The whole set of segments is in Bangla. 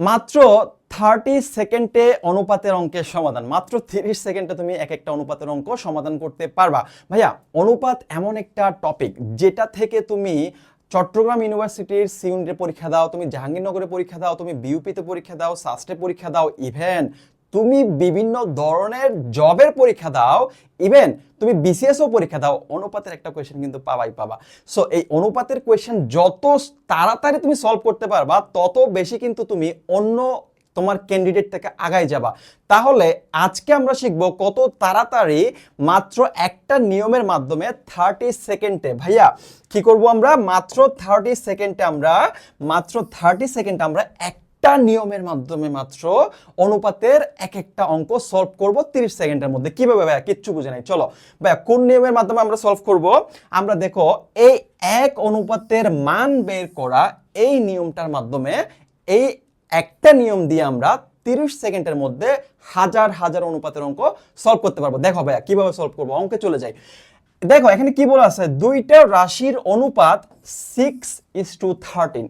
মাত্র থার্টি সেকেন্ডে অনুপাতের অঙ্কের সমাধান। মাত্র তিরিশ সেকেন্ডে তুমি এক একটা অনুপাতের অঙ্ক সমাধান করতে পারবা। ভাইয়া, অনুপাত এমন একটা টপিক যেটা থেকে তুমি চট্টগ্রাম ইউনিভার্সিটির সিউনিটে পরীক্ষা দাও, তুমি জাহাঙ্গীরনগরে পরীক্ষা দাও, তুমি বিউপিতে পরীক্ষা দাও সাস্টে পরীক্ষা দাও ইভেন তুমি বিভিন্ন ধরনের জবের পরীক্ষা দাও ইভেন তুমি বিসিএসও পরীক্ষা দাও, অনুপাতের একটা কোয়েশ্চেন কিন্তু পাবাই পাবা। সো এই অনুপাতের কোয়েশ্চেন যত তাড়াতাড়ি তুমি সলভ করতে পারবা, তত বেশি কিন্তু তুমি অন্য তোমার ক্যান্ডিডেট থেকে আগায় যাবা। তাহলে আজকে আমরা শিখব কত তাড়াতাড়ি মাত্র একটা নিয়মের মাধ্যমে থার্টি সেকেন্ডে ভাইয়া, কি করব আমরা? মাত্র থার্টি সেকেন্ডে আমরা, মাত্র থার্টি সেকেন্ডে আমরা এক একটা নিয়মের মাধ্যমে মাত্র অনুপাতের এক একটা অঙ্ক সলভ করব 30 সেকেন্ডের মধ্যে। কীভাবে ভাইয়া? কিচ্ছু বুঝে নাই। চলো। ভাইয়া, কোন নিয়মের মাধ্যমে আমরা সলভ করব? আমরা দেখো, এই এক অনুপাতের মান বের করা এই নিয়মটার মাধ্যমে এই একটা নিয়ম দিয়ে আমরা 30 সেকেন্ডের মধ্যে হাজার হাজার অনুপাতের অঙ্ক সলভ করতে পারব। দেখো ভাইয়া, কীভাবে সলভ করব? অঙ্কে চলে যাই। দেখো, এখানে কি বলা আছে? দুইটা রাশির অনুপাত সিক্স ইস টু থার্টিন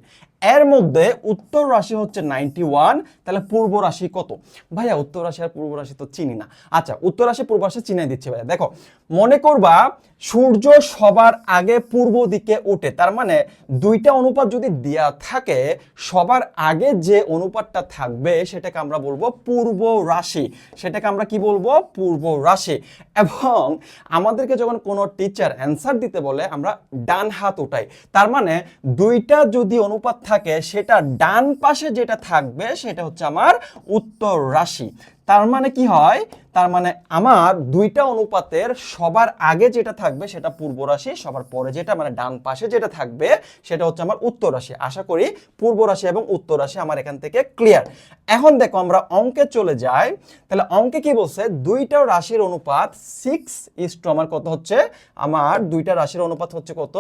এর মধ্যে উত্তর রাশি হচ্ছে নাইনটি ওয়ান তাহলে পূর্ব রাশি কত? ভাইয়া, উত্তর রাশি আর পূর্ব রাশি তো চিনি না। আচ্ছা উত্তর রাশি, পূর্ব রাশি চিনাই দিচ্ছে ভাইয়া। দেখো, মনে করবা সূর্য সবার আগে পূর্ব দিকে ওঠে, তার মানে দুইটা অনুপাত যদি দেয়া থাকে, সবার আগে যে অনুপাতটা থাকবে সেটাকে আমরা বলব পূর্ব রাশি। সেটাকে আমরা কি বলব? পূর্ব রাশি। এবং আমাদেরকে যখন কোনো টিচার অ্যান্সার দিতে বলে, আমরা ডান হাত উঠাই। তার মানে দুইটা যদি অনুপাত থাকে সেটা ডান পাশে যেটা থাকবে সেটা হচ্ছে আমার উত্তর রাশি। তার মানে কি হয়? তার মানে আমার দুইটা অনুপাতের সবার আগে যেটা থাকবে সেটা পূর্ব রাশি, সবার পরে যেটা মানে ডান পাশে যেটা থাকবে সেটা হচ্ছে আমার উত্তর রাশি। আশা করি পূর্ব রাশি এবং উত্তর রাশি আমার এখান থেকে ক্লিয়ার এখন দেখো আমরা অঙ্কে চলে যাই। তাহলে অঙ্কে কি বলছে? দুইটা রাশির অনুপাত সিক্স ইস টু আমার কত হচ্ছে? আমার দুইটা রাশির অনুপাত হচ্ছে কত?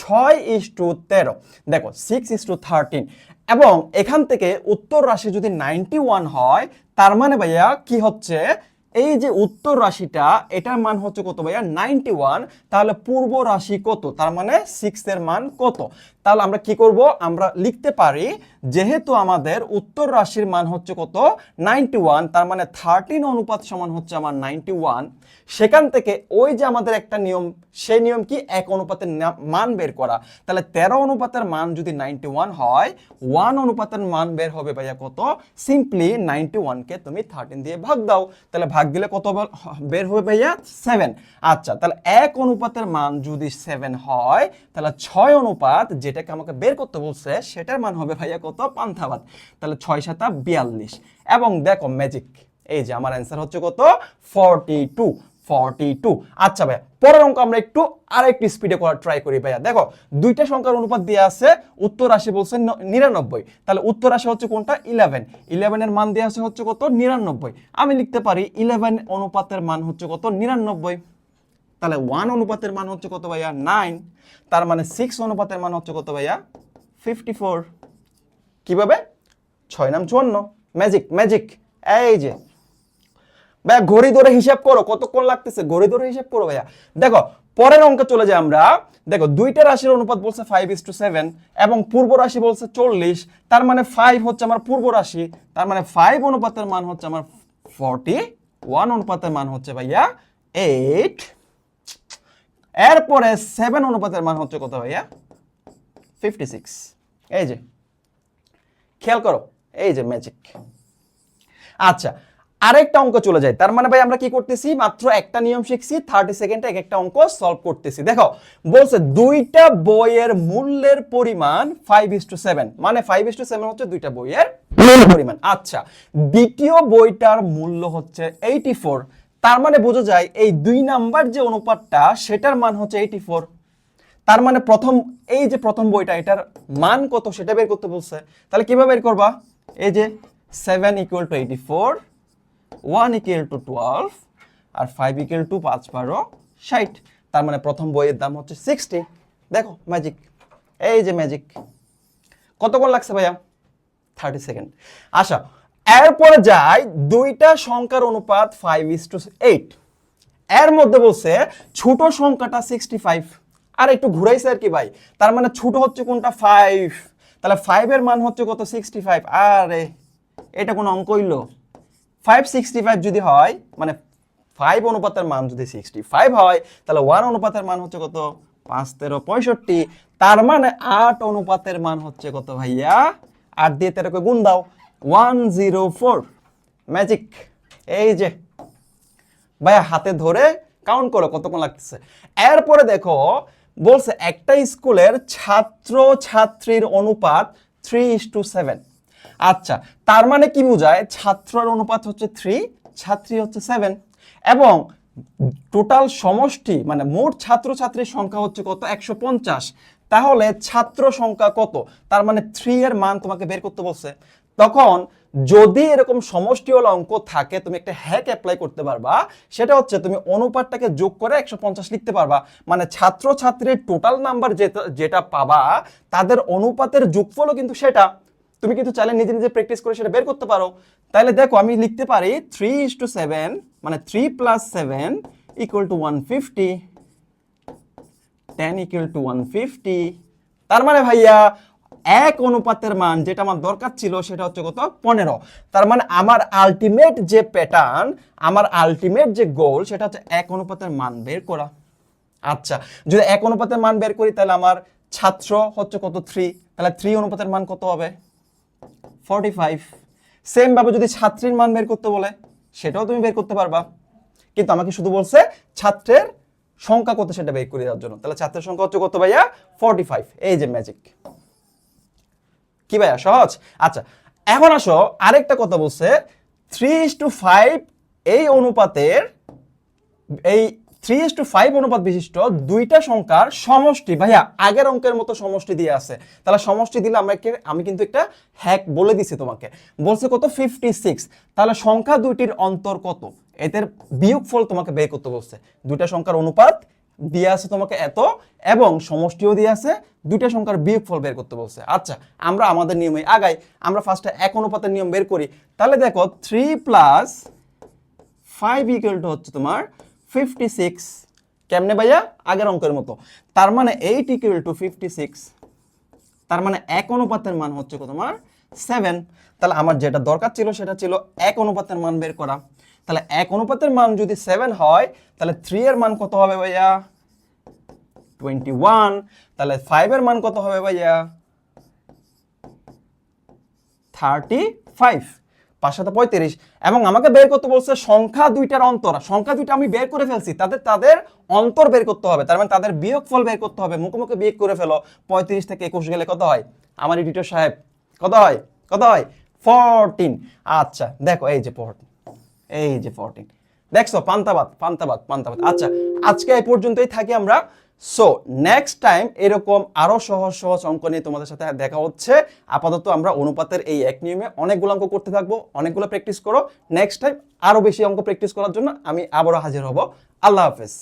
ছয় ইস টু তেরো দেখো সিক্স ইস টু থার্টিন এবং এখান থেকে উত্তর রাশি যদি নাইনটি ওয়ান হয়, তার মানে ভাইয়া কি হচ্ছে? এই যে উত্তর রাশিটা, এটার মান হচ্ছে কত ভাইয়া? নাইনটি ওয়ান তাহলে পূর্ব রাশি কত? তার মানে সিক্স এর মান কত? তাহলে আমরা কি করব? আমরা লিখতে পারি, যেহেতু আমাদের উত্তর রাশির মান হচ্ছে কত? নাইনটি ওয়ান তার মানে থার্টিন অনুপাত সমান হচ্ছে আমার নাইনটি ওয়ান সেখান থেকে ওই যে আমাদের একটা নিয়ম, সেই নিয়ম কি? এক অনুপাতের মান বের করা। তাহলে তেরো অনুপাতের মান যদি নাইনটি ওয়ান হয় ওয়ান অনুপাতের মান বের হবে ভাইয়া কত? সিম্পলি নাইনটি ওয়ানকে তুমি থার্টিন দিয়ে ভাগ দাও। তাহলে ভাগ দিলে কত বের হবে ভাইয়া সেভেন আচ্ছা তাহলে এক অনুপাতের মান যদি সেভেন হয়, তাহলে ছয় অনুপাত যেটাকে আমাকে বের করতে বলছে, সেটার মান হবে ভাইয়া কত? পান্থাবাদ। তাহলে ছয় সাতা বিয়াল্লিশ। এবং দেখো ম্যাজিক এই যে আমার অ্যান্সার হচ্ছে কত? ফর্টি টু ফর্টি টু আচ্ছা ভাইয়া, পরের অঙ্ক আমরা একটু আর একটু স্পিডে করার ট্রাই করি ভাইয়া। দেখো, দুইটা সংখ্যার অনুপাত দিয়ে আছে, উত্তর রাশি বলছে নিরানব্বই। তাহলে উত্তর রাশি হচ্ছে কোনটা? ইলেভেন ইলেভেনের মান দিয়ে আছে হচ্ছে কত? নিরানব্বই। আমি লিখতে পারি ইলেভেন অনুপাতের মান হচ্ছে কত? নিরানব্বই। তাহলে ওয়ান অনুপাতের মান হচ্ছে কত ভাইয়া? নাইন তার মানে সিক্স অনুপাতের মান হচ্ছে কত ভাইয়া? ফিফটি ফোর কীভাবে? ছয় নাম চুয়ান্ন। ম্যাজিক ম্যাজিক এই যে। ভাইয়া, ঘড়ি ধরে হিসাব করো, কতক্ষণ লাগতেছে? ঘড়ি ধরে হিসাব করো ভাইয়া। দেখো, পরের অঙ্কে চলে যাই আমরা। দেখো, দুইটা রাশির অনুপাত বলছে ফাইভ ইস টু সেভেন এবং পূর্ব রাশি বলছে চল্লিশ। তার মানে ফাইভ হচ্ছে আমার পূর্ব রাশি। তার মানে ফাইভ অনুপাতের মান হচ্ছে আমার ফর্টি ওয়ান অনুপাতের মান হচ্ছে ভাইয়া এইট এরপরে সেভেন অনুপাতের মান হচ্ছে কত ভাইয়া? ফিফটি সিক্স এই যে, খেয়াল করো, এই যে ম্যাজিক আচ্ছা আরেকটা অঙ্ক চলে যায়। তার মানে ভাই আমরা কি করতেছি? মাত্র একটা নিয়ম শিখছি থার্টি সেকেন্ডে এক একটা অঙ্ক সলভ করতেছি। দেখো, বলছে দুইটা বইয়ের মূল্যের পরিমাণ ফাইভ ইস টু সেভেন মানে ফাইভ ইস টু সেভেন হচ্ছে দুইটা বইয়ের পরিমাণ। আচ্ছা দ্বিতীয় বইটার মূল্য হচ্ছে এইটি ফোর তার মানে বোঝা যায় এই দুই নাম্বার যে অনুপাতটা, সেটার মান হচ্ছে এইটি ফোর তার মানে প্রথম, এই যে প্রথম বইটা, এটার মান কত সেটা বের করতে বলছে। তাহলে কীভাবে বের করবা? এই যে seven equal to eighty four one equal to twelve R five equal to পাঁচ বারো, ষাট। তার মানে প্রথম বইয়ের দাম হচ্ছে সিক্সটি দেখো ম্যাজিক এই যে ম্যাজিক কতক্ষণ লাগছে ভাইয়া? থার্টি সেকেন্ড আচ্ছা এরপরে যাই দুইটা সংখ্যার অনুপাত ফাইভ ইস টু এইট এর মধ্যে বলছে ছোট সংখ্যাটা সিক্সটি ফাইভ আর একটু ঘুরাইছে আর কি ভাই। তার মানে ছোট হচ্ছে কোনটা ফাইভ তাহলে ফাইভের মান হচ্ছে কত সিক্সটি ফাইভ আরে, এটা কোনো অঙ্ক হইল। ফাইভ সিক্সটি ফাইভ যদি হয় মানে ফাইভ অনুপাতের মান যদি সিক্সটি ফাইভ হয়, তাহলে ওয়ান অনুপাতের মান হচ্ছে কত? পাঁচ, তেরো, পঁয়ষট্টি। তার মানে আট অনুপাতের মান হচ্ছে কত ভাইয়া? আট দিয়ে তেরোকে গুণ দাও। ওয়ান জিরো ফোর ম্যাজিক এই যে, ভাইয়া হাতে ধরে কাউন্ট করো কতক্ষণ লাগতেছে। এরপরে দেখো, বলছে একটা স্কুলের ছাত্র ছাত্রীর অনুপাত থ্রি ইস টু সেভেন আচ্ছা তার মানে কি বোঝায়? ছাত্রের অনুপাত হচ্ছে থ্রি ছাত্রী হচ্ছে সেভেন এবং টোটাল সমষ্টি মানে মোট ছাত্রছাত্রীর সংখ্যা হচ্ছে কত? একশো পঞ্চাশ। তাহলে ছাত্র সংখ্যা কত? তার মানে থ্রি এর মান তোমাকে বের করতে বলছে। তখন যদি এরকম সমষ্টিওয়ালা অঙ্ক থাকে, তুমি একটা হ্যাক অ্যাপ্লাই করতে পারবা। সেটা হচ্ছে তুমি অনুপাতটাকে যোগ করে একশো পঞ্চাশ লিখতে পারবা। মানে ছাত্র ছাত্রীর টোটাল নাম্বার যেটা পাবা, তাদের অনুপাতের যোগফলও কিন্তু সেটা। তুমি কিন্তু চাইলে নিজে নিজে প্র্যাকটিস করে সেটা বের করতে পারো। তাহলে দেখো, আমি লিখতে পারি থ্রি ইস টু সেভেন মানে three plus seven equal to one fifty ten equal to one fifty তার মানে ভাইয়া এক অনুপাতের মান যেটা আমার দরকার ছিল সেটা হচ্ছে কত? পনেরো। তার মানে আমার আলটিমেট যে প্যাটার্ন আমার আলটিমেট যে গোল সেটা হচ্ছে এক অনুপাতের মান বের করা। আচ্ছা যদি এক অনুপাতের মান বের করি, তাহলে আমার ছাত্র হচ্ছে কত? থ্রি তাহলে থ্রি অনুপাতের মান কত হবে? ফর্টি ফাইভ সেম ভাবে যদি ছাত্রীর মান বের করতে বলে, সেটাও তুমি বের করতে পারবা। কিন্তু আমাকে শুধু বলছে ছাত্রের সংখ্যা কত সেটা বের করে দেওয়ার জন্য। তাহলে ছাত্রের সংখ্যা হচ্ছে কত ভাইয়া? ফর্টি ফাইভ এই যে ম্যাজিক কি ভাইয়া, সহজ? আচ্ছা এখন আসো, আরেকটা কথা বলছে থ্রি টু ফাইভ এই অনুপাতের, এই থ্রি ইস টু ফাইভ অনুপাত বিশিষ্ট দুইটা সংখ্যার সমষ্টি, ভাইয়া, আগের অঙ্কের মতো সমষ্টি দিয়ে আছে। তাহলে সমষ্টি দিলে আমাকে আমি কিন্তু একটা হ্যাক বলে দিছি তোমাকে। বলছে কত? ফিফটি সিক্স তাহলে সংখ্যা দুইটির অন্তর কত? এদের বিয়োগফল তোমাকে বের করতে বলছে। দুইটা সংখ্যার অনুপাত দিয়ে আছে তোমাকে এত, এবং সমষ্টিও দিয়ে আছে, দুইটা সংখ্যার বিয়োগফল বের করতে বলছে। আচ্ছা আমরা আমাদের নিয়মে আগাই, আমরা ফার্স্টে এক অনুপাতের নিয়ম বের করি। তাহলে দেখো three plus five equal to হচ্ছে তোমার ফিফটি সিক্স কেমনে ভাইয়া? আগের অঙ্কের মতো। তার মানে eight equal to fifty six তার মানে এক অনুপাতের মান হচ্ছে তোমার? সেভেন তাহলে আমার যেটা দরকার ছিল, সেটা ছিল এক অনুপাতের মান বের করা। তাহলে এক অনুপাতের মান যদি সেভেন হয়, তাহলে থ্রি এর মান কত হবে ভাইয়া? টোয়েন্টি ওয়ান তাহলে ফাইভের মান কত হবে ভাইয়া? থার্টি ফাইভ পাঁচশত পঁয়ত্রিশ। এবং আমাকে বের করতে বলছে সংখ্যা দুইটার অন্তর। সংখ্যা দুইটা আমি বের করে ফেলছি। তাদের তাদের অন্তর বের করতে হবে। তার মানে তাদের বিয়োগ ফল বের করতে হবে। মুখে মুখে বিয়োগ করে ফেলো। পঁয়ত্রিশ থেকে একুশ গেলে কত হয়? আমার এডিটর সাহেব, কত হয়? কত হয়? ফোরটিন আচ্ছা দেখো, এই যে ফোরটিন এই যে ফোরটিন দেখছ, পান্তাবাদ পান্তাবাদ পান্তাবাদ। আচ্ছা আজকে এই পর্যন্তই থাকি আমরা। সো নেক্সট টাইম এরকম আরও সহজ সহজ অঙ্ক নিয়ে তোমাদের সাথে দেখা হচ্ছে। আপাতত আমরা অনুপাতের এই এক নিয়মে অনেকগুলো অঙ্ক করতে থাকব, অনেকগুলো প্র্যাকটিস করো। নেক্সট টাইম আরও বেশি অঙ্ক প্র্যাকটিস করার জন্য আমি আবারও হাজির হব। আল্লাহ হাফেজ।